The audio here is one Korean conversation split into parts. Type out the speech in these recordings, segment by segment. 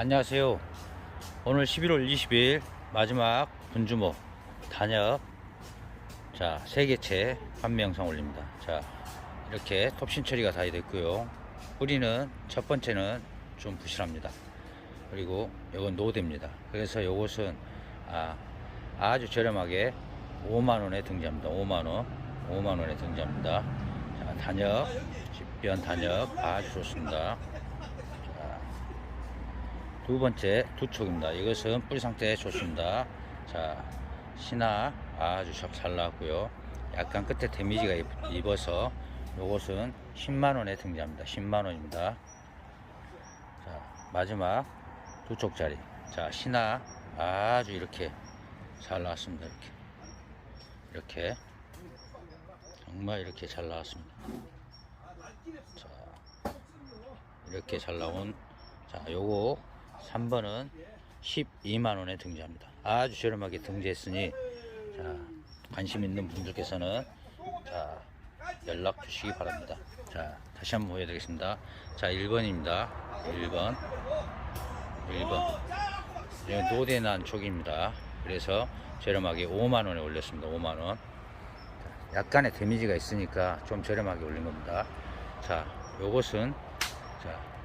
안녕하세요. 오늘 11월 20일 마지막 분주모 단역 자, 세 개체 판매 영상 올립니다. 자, 이렇게 톱신 처리가 다 됐고요. 뿌리는 첫 번째는 좀 부실합니다. 그리고 이건 노대입니다. 그래서 이것은 아, 아주 저렴하게 5만 원에 등장합니다. 5만 원, 5만 원에 등장합니다. 자, 단역, 집변 단역 아주 좋습니다. 두 번째 두 촉입니다. 이것은 뿌리 상태 좋습니다. 자, 신화 아주 잘- 잘 나왔고요. 약간 끝에 데미지가 입- 입어서 이것은 10만 원에 등장합니다. 10만 원입니다. 자, 마지막 두 촉짜리. 자, 신화 아주 이렇게 잘 나왔습니다. 이렇게. 이렇게. 정말 이렇게 잘 나왔습니다. 자, 이렇게 잘 나온 자, 요거 3번은 12만원에 등재합니다. 아주 저렴하게 등재했으니, 자, 관심 있는 분들께서는, 자, 연락 주시기 바랍니다. 자, 다시 한번 보여드리겠습니다. 자, 1번입니다. 1번. 1번. 이건 노대난 촉입니다. 그래서 저렴하게 5만원에 올렸습니다. 5만원. 약간의 데미지가 있으니까 좀 저렴하게 올린 겁니다. 자, 요것은, 자,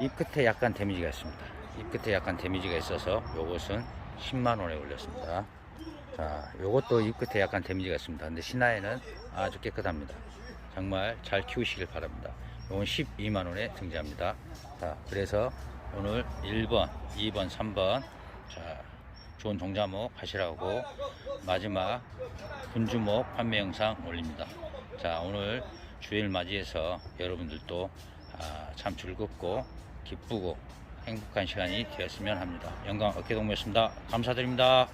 입 끝에 약간 데미지가 있습니다. 입 끝에 약간 데미지가 있어서 요것은 10만원에 올렸습니다. 자, 요것도 입 끝에 약간 데미지가 있습니다. 근데 신화에는 아주 깨끗합니다. 정말 잘 키우시길 바랍니다. 요건 12만원에 등장합니다. 자, 그래서 오늘 1번, 2번, 3번, 자, 좋은 동자목 하시라고 마지막 분주목 판매 영상 올립니다. 자, 오늘 주일 맞이해서 여러분들도 아, 참 즐겁고 기쁘고 행복한 시간이 되었으면 합니다. 영광 어깨동무였습니다. 감사드립니다.